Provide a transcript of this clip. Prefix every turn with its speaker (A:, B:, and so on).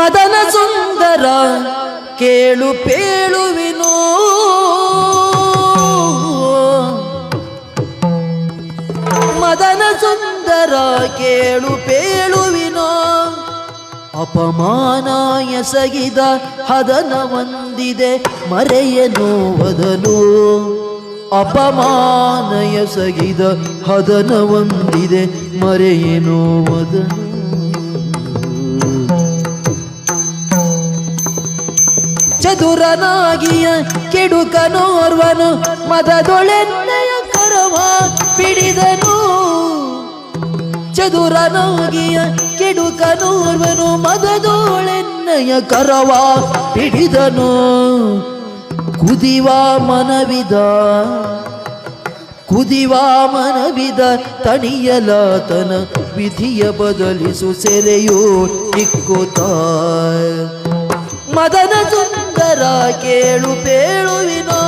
A: ಮದನ ಸುಂದರ ಕೇಳು ಪೇಳುವಿನೋ. ಮದನ ಸುಂದರ ಕೇಳು ಪೇಳುವಿನೋ. ಅಪಮಾನ ಎಸಗಿದ ಹದನ ಹೊಂದಿದೆ ಮರೆಯನು ಬದಲು ಅಪಮಾನ ಎಸಗಿದ ಹದನ ಹೊಂದಿದೆ ಮರೆಯನು ವದನು. ಚದುರನಾಗಿಯ ಕೆಡುಕನೋರ್ವನು ಮದದೊಳೆನ್ನೆಯ ಕರವ ಪಿಡಿದನು. ಚದುರನಾಗಿಯ ಕೆಡುಕನೋರ್ವನು ಮದದೊಳೆನ್ನೆಯ ಕರವ ಪಿಡಿದನು. ಕುದಿವ ಮನವಿದ ಕುದಿವ ಮನವಿದ ತಣಿಯಲಾತನ ವಿಧಿಯ ಬದಲಿಸು ಸೆರೆಯೋ ಇಕ್ಕುತ್ತ ಮದ ಕೇಳು ಪೇಳುವಿನೋ